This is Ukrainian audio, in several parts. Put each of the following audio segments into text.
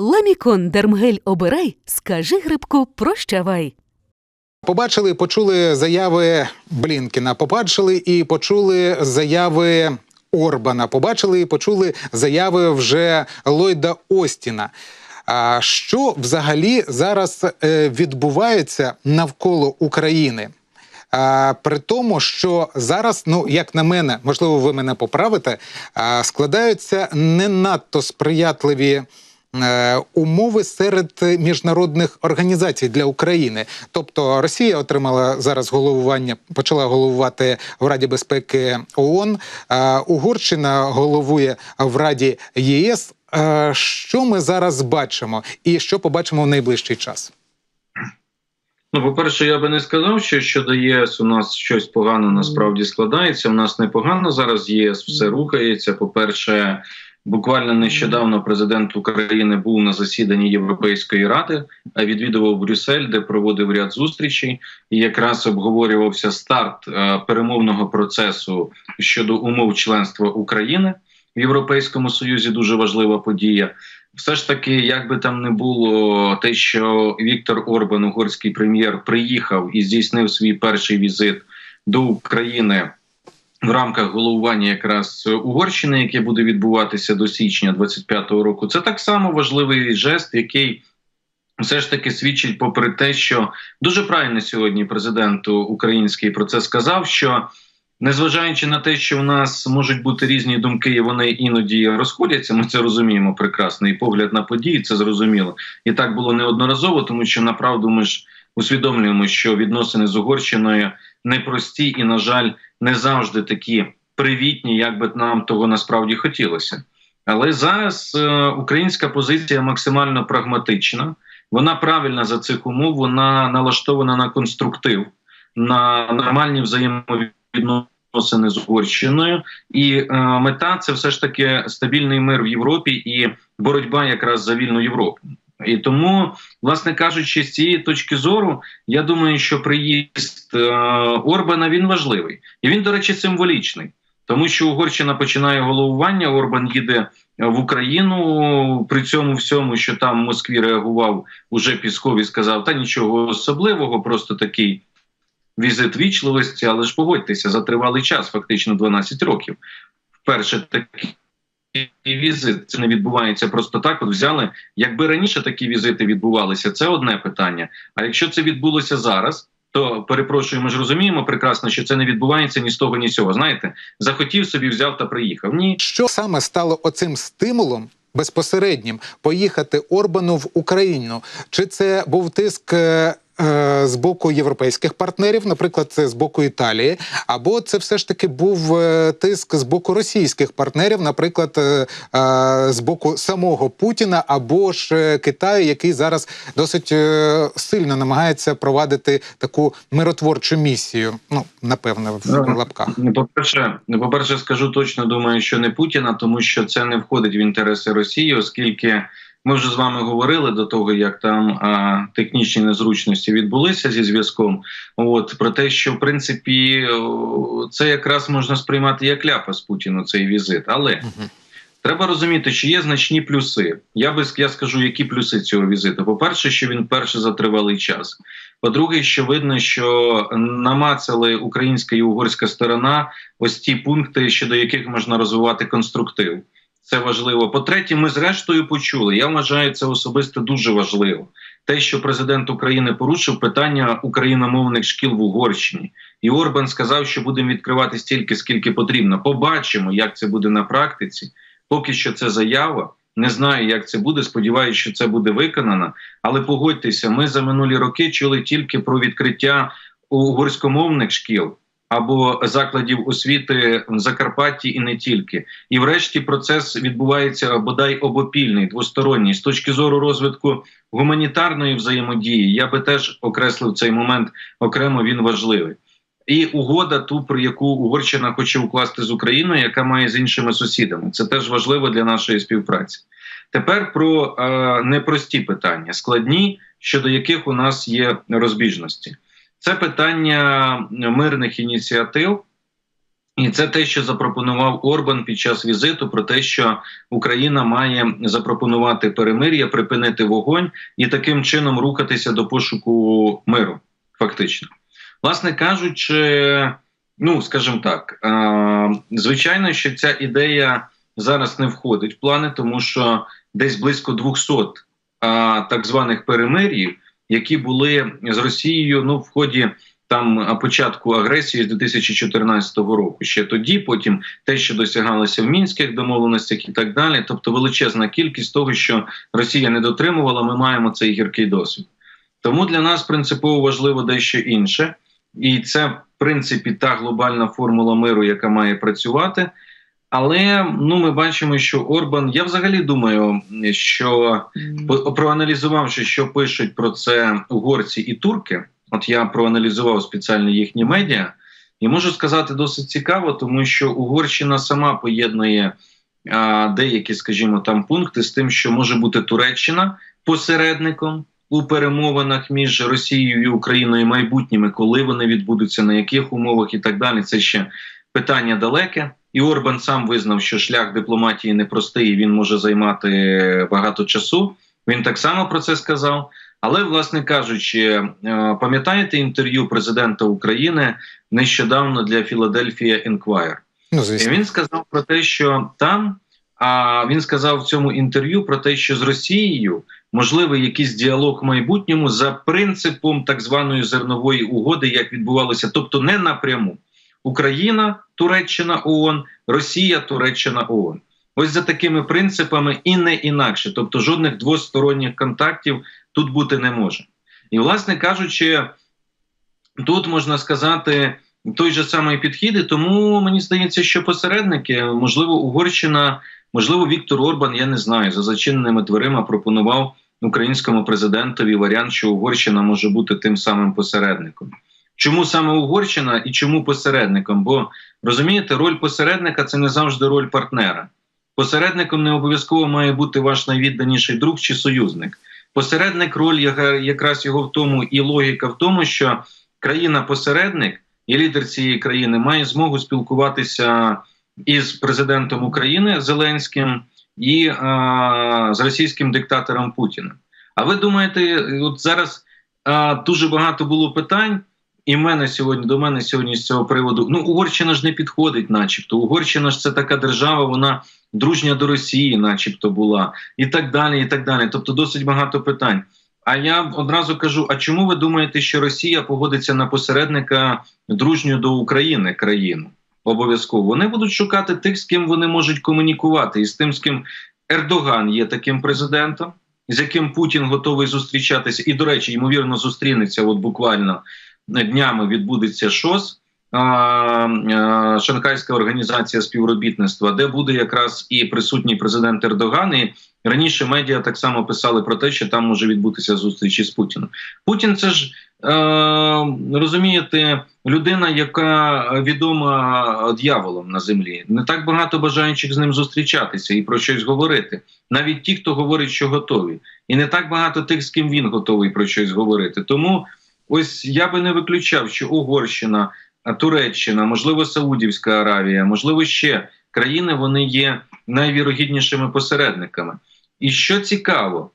Ламікон Дермгель обирай, скажи грибку прощавай. Побачили, почули заяви Блінкіна, побачили і почули заяви Орбана, побачили і почули заяви вже Ллойда Остіна. А що взагалі зараз е, відбувається навколо України? А, при тому, що зараз, ну як на мене, можливо, ви мене поправите, складаються не надто сприятливі. Е, Умови серед міжнародних організацій для України, тобто Росія отримала зараз головування, почала головувати в Раді безпеки ООН, Угорщина головує в Раді ЄС. Е, Що ми зараз бачимо, і що побачимо в найближчий час? Ну, по-перше, я би не сказав, що щодо ЄС у нас щось погано насправді складається. У нас непогано зараз ЄС все рухається. По-перше, буквально нещодавно президент України був на засіданні Європейської ради, відвідував Брюссель, де проводив ряд зустрічей, і якраз обговорювався старт е, перемовного процесу щодо умов членства України в Європейському Союзі. Дуже важлива подія. Все ж таки, як би там не було, те, що Віктор Орбан, угорський прем'єр, приїхав і здійснив свій перший візит до України в рамках головування якраз Угорщини, яке буде відбуватися до січня 25-го року, це так само важливий жест, який все ж таки свідчить, попри те, що дуже правильно сьогодні президент український про це сказав, що Незважаючи на те, що у нас можуть бути різні думки, і вони іноді розходяться, ми це розуміємо прекрасно. І погляд на події це зрозуміло. І так було неодноразово, тому що направду ми ж усвідомлюємо, що відносини з Угорщиною непрості і, на жаль, не завжди такі привітні, як би нам того насправді хотілося. Але зараз е, українська позиція максимально прагматична. Вона правильна за цих умов, вона налаштована на конструктив, на нормальні взаємовідносини з Угорщиною. І е, мета це все ж таки стабільний мир в Європі і боротьба якраз за вільну Європу. І тому, власне кажучи, з цієї точки зору, я думаю, що приїзд е, Орбана він важливий, і він, до речі, символічний, тому що Угорщина починає головування. Орбан їде в Україну. При цьому всьому, що там в Москві реагував уже Пісков і сказав, та нічого особливого, просто такий візит вічливості, але ж погодьтеся за тривалий час, фактично 12 років. Вперше такий візит це не відбувається просто так. От взяли, якби раніше такі візити відбувалися, це одне питання. А якщо це відбулося зараз, то перепрошую, ми ж розуміємо прекрасно, що це не відбувається ні з того, ні з цього. Знаєте, захотів собі, взяв та приїхав. Ні, Що саме стало оцим стимулом безпосереднім поїхати Орбану в Україну? Чи це був тиск? Е, З боку європейських партнерів, наприклад, це з боку Італії, або це все ж таки був е, тиск з боку російських партнерів, наприклад, е, з боку самого Путіна або ж Китаю, який зараз досить сильно намагається провадити таку миротворчу місію. Ну напевне, в Ага. лапках. Ну, по-перше, по перше, скажу точно, думаю, що не Путіна, тому що це не входить в інтереси Росії, оскільки ми вже з вами говорили до того, як там а, технічні незручності відбулися зі зв'язком. От про те, що в принципі це якраз можна сприймати як ляпа з Путіну цей візит, але. Мгм. Треба розуміти, що є значні плюси. Я би я скажу, які плюси цього візиту. По-перше, що він перше за тривалий час. По-друге, що видно, що намацали українська і угорська сторона ось ті пункти, щодо яких можна розвивати конструктив. Це важливо. По-третє, ми зрештою почули. Я вважаю це особисто дуже важливо. Те, що президент України порушив питання україномовних шкіл в Угорщині, і Орбан сказав, що будемо відкривати стільки, скільки потрібно. Побачимо, як це буде на практиці. Поки що це заява. Не знаю, як це буде. Сподіваюся, що це буде виконано. Але погодьтеся, ми за минулі роки чули тільки про відкриття угорськомовних шкіл або закладів освіти в Закарпатті і не тільки. І врешті процес відбувається бодай обопільний, двосторонній з точки зору розвитку гуманітарної взаємодії. Я би теж окреслив цей момент окремо. Він важливий. І угода, ту про яку Угорщина хоче укласти з Україною, яка має з іншими сусідами, це теж важливо для нашої співпраці. Тепер про е, непрості питання, складні, щодо яких у нас є розбіжності. Це питання мирних ініціатив І це те, що запропонував Орбан під час візиту, про те, що Україна має запропонувати перемир'я, припинити вогонь і таким чином рухатися до пошуку миру. Фактично, власне кажучи, ну скажімо так, звичайно, що ця ідея зараз не входить в плани, тому що десь близько 200 е- так званих перемир'їв, які були з Росією, ну в ході там початку агресії з 2014 року. Ще тоді, потім те, що досягалося в мінських домовленостях, і так далі. Тобто, величезна кількість того, що Росія не дотримувала, ми маємо цей гіркий досвід. Тому для нас принципово важливо дещо інше, і це в принципі та глобальна формула миру, яка має працювати. Але ну ми бачимо, що Орбан, я взагалі думаю, що проаналізувавши, що пишуть про це угорці і турки. От я проаналізував спеціально їхні медіа, і можу сказати досить цікаво, тому що Угорщина сама поєднує а, деякі, скажімо, там пункти з тим, що може бути Туреччина посередником у перемовинах між Росією і Україною майбутніми, коли вони відбудуться, на яких умовах і так далі. Це ще питання далеке. І Орбан сам визнав, що шлях дипломатії непростий, і він може займати багато часу. Він так само про це сказав. Але, власне кажучи, е, пам'ятаєте інтерв'ю президента України нещодавно для Philadelphia Inquirer? Ну, І він сказав про те, що там а він сказав в цьому інтерв'ю про те, що з Росією можливий якийсь діалог в майбутньому за принципом так званої зернової угоди, як відбувалося, тобто не напряму Україна, Туреччина, ООН, Росія, Туреччина, ООН. Ось за такими принципами і не інакше, тобто жодних двосторонніх контактів тут бути не може. І, власне кажучи, тут можна сказати той же самий підхід, і тому мені здається, що посередники, можливо, Угорщина, можливо, Віктор Орбан, я не знаю, за зачиненими дверима пропонував українському президентові варіант, що Угорщина може бути тим самим посередником. Чому саме Угорщина і чому посередником? Бо розумієте, роль посередника це не завжди роль партнера. Посередником не обов'язково має бути ваш найвідданіший друг чи союзник. Посередник роль якраз його в тому, і логіка в тому, що країна-посередник і лідер цієї країни має змогу спілкуватися із президентом України Зеленським і а, з російським диктатором Путіним. А ви думаєте, от зараз а, дуже багато було питань, і мене сьогодні до мене сьогодні з цього приводу. Ну, Угорщина ж не підходить, начебто. Угорщина ж це така держава, вона дружня до Росії, начебто, була, і так далі, і так далі. Тобто, досить багато питань. А я одразу кажу: а чому ви думаєте, що Росія погодиться на посередника дружню до України країну? Обов'язково вони будуть шукати тих, з ким вони можуть комунікувати, і з тим, з ким Ердоган є таким президентом, з яким Путін готовий зустрічатися, і, до речі, ймовірно, зустрінеться. От буквально днями відбудеться ШОС, Шанхайська організація співробітництва, де буде якраз і присутній президент Ердоган. І раніше медіа так само писали про те, що там може відбутися зустріч із Путіним. Путін це ж е, розумієте, людина, яка відома дьяволом на землі. Не так багато бажаючих з ним зустрічатися і про щось говорити. Навіть ті, хто говорить, що готові, і не так багато тих, з ким він готовий про щось говорити. Тому ось я би не виключав, що Угорщина, Туреччина, можливо, Саудівська Аравія, можливо, ще країни вони є найвірогіднішими посередниками. І що цікаво,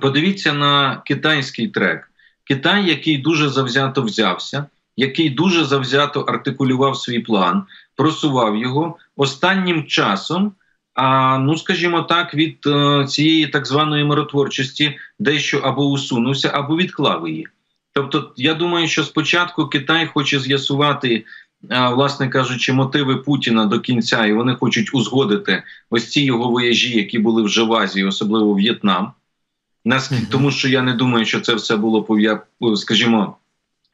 подивіться на китайський трек. Китай, який дуже завзято взявся, який дуже завзято артикулював свій план, просував його останнім часом. А ну, скажімо так, від е, цієї так званої миротворчості дещо або усунувся, або відклав її. Тобто, я думаю, що спочатку Китай хоче з'ясувати, власне кажучи, мотиви Путіна до кінця, і вони хочуть узгодити ось ці його вояжі, які були вже в Азії, особливо В'єтнам. Наскільки Мгм. тому, що я не думаю, що це все було пов'я... скажімо,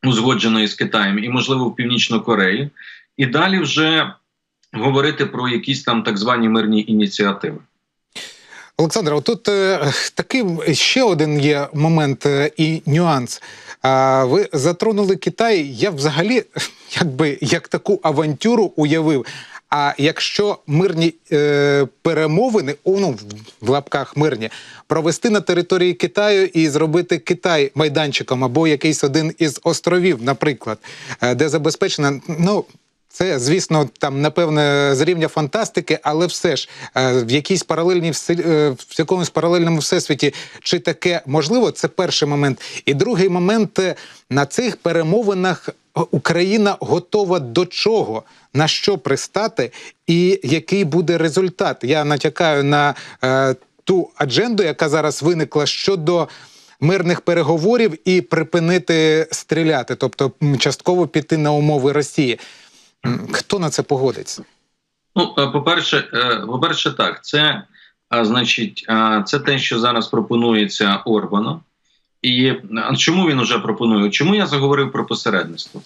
узгоджено із Китаєм, і можливо в Північну Корею, і далі вже говорити про якісь там так звані мирні ініціативи. Олександр, отут е, такий ще один є момент е, і нюанс. Ви затронули Китай. Я взагалі якби як таку авантюру уявив. А якщо мирні е, перемовини, ну, в лапках мирні, провести на території Китаю і зробити Китай майданчиком або якийсь один із островів, наприклад, е, де забезпечена, ну Це, звісно, там напевне з рівня фантастики, але все ж е, в якійсь паралельній е, в якомусь паралельному всесвіті, чи таке можливо, це перший момент. І другий момент е, на цих перемовинах Україна готова до чого, на що пристати, і який буде результат. Я натякаю на е, ту адженду, яка зараз виникла щодо мирних переговорів і припинити стріляти, тобто частково піти на умови Росії. Хто на це погодиться? Ну, е, по-перше, е, по-перше, так, це значить, а, це те, що зараз пропонується Орбаном. І чому він уже пропонує? Чому я заговорив про посередництво?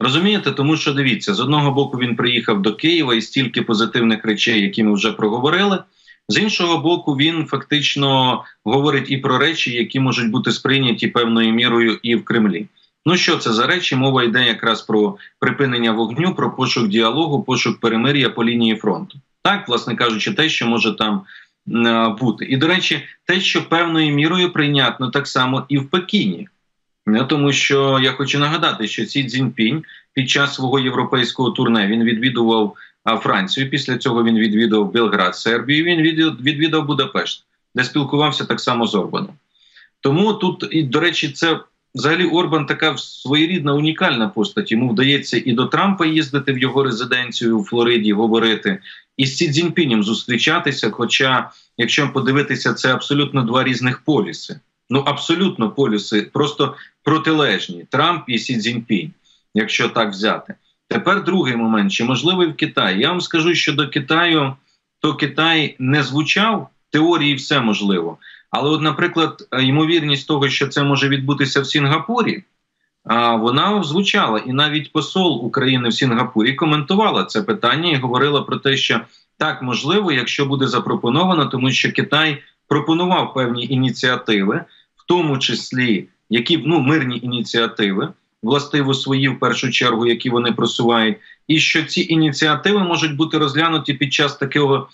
Розумієте, тому що дивіться, з одного боку він приїхав до Києва і стільки позитивних речей, які ми вже проговорили. З іншого боку, він фактично говорить і про речі, які можуть бути сприйняті певною мірою і в Кремлі. Ну що це за речі? Мова йде якраз про припинення вогню, про пошук діалогу, пошук перемир'я по лінії фронту. Так, власне кажучи, те, що може там е, бути. І до речі, те, що певною мірою прийнятно так само і в Пекіні. Тому, що я хочу нагадати, що Сі Цзіньпінь під час свого європейського турне він відвідував Францію. Після цього він відвідав Белград, Сербію. Він відвідав Будапешт, де спілкувався так само з Орбаном. Тому тут, і до речі, це взагалі Орбан така своєрідна унікальна постать. Йому вдається і до Трампа їздити в його резиденцію у Флориді, говорити, і з Сі Цзіньпінем зустрічатися. Хоча, якщо подивитися, це абсолютно два різних полюси. Ну абсолютно полюси, просто протилежні Трамп і Сі Цзіньпінь, якщо так взяти. Тепер другий момент: чи можливий в Китаї? Я вам скажу, що до Китаю то Китай не звучав теорії, все можливо. Але, от, наприклад, е, ймовірність того, що це може відбутися в Сінгапурі, вона звучала, і навіть посол України в Сінгапурі коментувала це питання і говорила про те, що так можливо, якщо буде запропоновано, тому що Китай пропонував певні ініціативи, в тому числі які ну мирні ініціативи, властиво свої в першу чергу, які вони просувають, і що ці ініціативи можуть бути розглянуті під час такого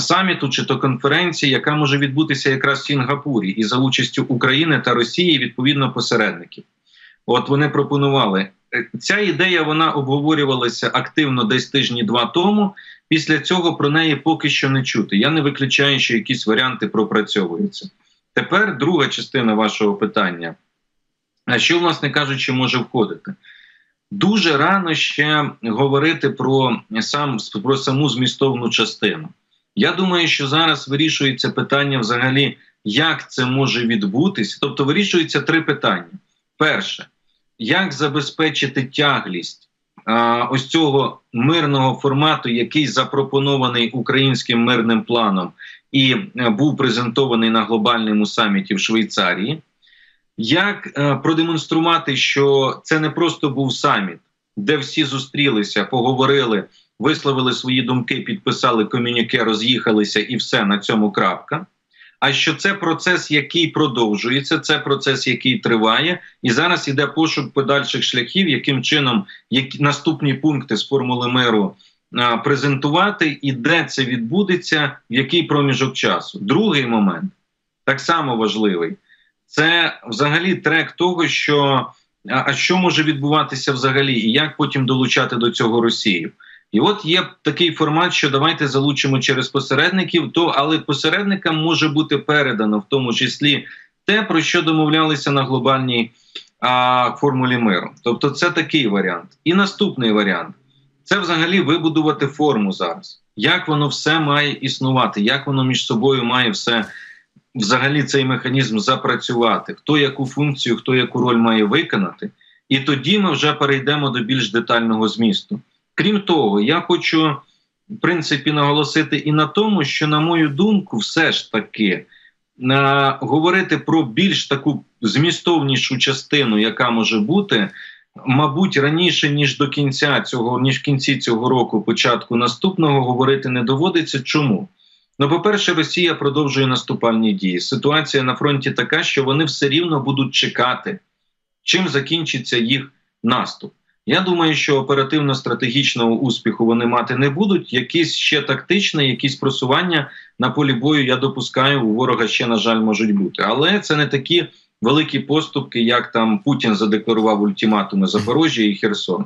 саміту чи то конференції, яка може відбутися якраз в Сінгапурі, і за участю України та Росії, відповідно посередників. От вони пропонували Е, ця ідея. Вона обговорювалася активно десь тижні два тому. Після цього про неї поки що не чути. Я не виключаю, що якісь варіанти пропрацьовуються. Тепер друга частина вашого питання. А що, власне кажучи, може входити? Дуже рано ще говорити про сам про саму змістовну частину. Я думаю, що зараз вирішується питання взагалі, як це може відбутися. Тобто вирішуються три питання: перше, як забезпечити тяглість а, ось цього мирного формату, який запропонований українським мирним планом і а, був презентований на глобальному саміті в Швейцарії. Як е, продемонструвати, що це не просто був саміт, де всі зустрілися, поговорили, висловили свої думки, підписали комюніке, роз'їхалися, і все на цьому крапка. А що це процес, який продовжується, це процес, який триває, і зараз іде пошук подальших шляхів, яким чином які наступні пункти з формули миру а, презентувати, і де це відбудеться, в який проміжок часу. Другий момент так само важливий. Це взагалі трек того, що а, а що може відбуватися взагалі, і як потім долучати до цього Росію. І от є такий формат, що давайте залучимо через посередників, то але посередникам може бути передано в тому числі те, про що домовлялися на глобальній а, формулі миру. Тобто, це такий варіант. І наступний варіант це взагалі вибудувати форму зараз. Як воно все має існувати, як воно між собою має все взагалі цей механізм запрацювати, хто яку функцію, хто яку роль має виконати, і тоді ми вже перейдемо до більш детального змісту. Крім того, я хочу в принципі наголосити і на тому, що, на мою думку, все ж таки на, говорити про більш таку змістовнішу частину, яка може бути, мабуть, раніше ніж до кінця цього, ніж в кінці цього року, початку наступного, говорити не доводиться. Чому? Ну, по-перше, Росія продовжує наступальні дії. Ситуація на фронті така, що вони все рівно будуть чекати, чим закінчиться їх наступ. Я думаю, що оперативно-стратегічного успіху вони мати не будуть. Якісь ще тактичне, якісь просування на полі бою, я допускаю, у ворога ще, на жаль, можуть бути. Але це не такі великі поступки, як там Путін задекларував ультиматуми Запорожжя і Херсон.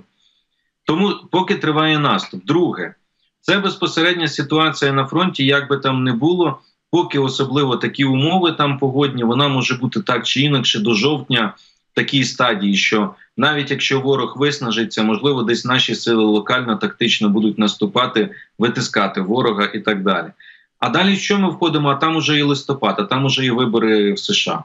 Тому поки триває наступ. Друге, це безпосередня ситуація на фронті, як би там не було, поки особливо такі умови там погодні, вона може бути так чи інакше до жовтня в такій стадії, що навіть якщо ворог виснажиться, можливо, десь наші сили локально тактично будуть наступати, витискати ворога і так далі. А далі що ми входимо? А там уже і листопад, а там уже і вибори в США.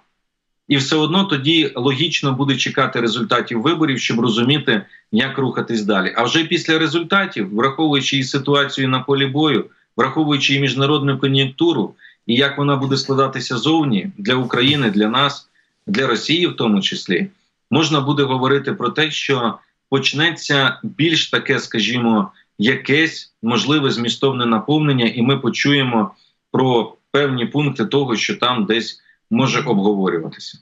І все одно тоді логічно буде чекати результатів виборів, щоб розуміти, як рухатись далі. А вже після результатів, враховуючи і ситуацію на полі бою, враховуючи і міжнародну кон'юнктуру, і як вона буде складатися зовні для України, для нас, для Росії, в тому числі, можна буде говорити про те, що почнеться більш таке, скажімо, якесь можливе змістовне наповнення, і ми почуємо про певні пункти того, що там десь може обговорюватися.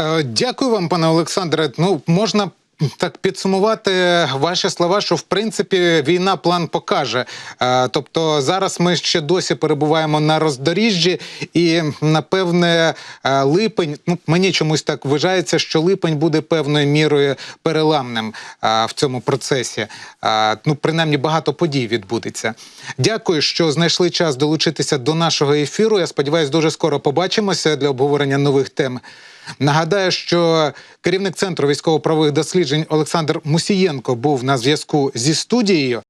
Е, Дякую вам, пане Олександре. Ну, можна так підсумувати ваші слова, що в принципі війна план покаже. Е, Тобто зараз ми ще досі перебуваємо на роздоріжжі, і напевне е, липень, ну мені чомусь так вважається, що липень буде певною мірою переламним е, в цьому процесі. Ну, принаймні багато подій відбудеться. Дякую, що знайшли час долучитися до нашого ефіру. Я сподіваюся, дуже скоро побачимося для обговорення нових тем. Нагадаю, що керівник центру військово-правових досліджень Олександр Мусієнко був на зв'язку зі студією.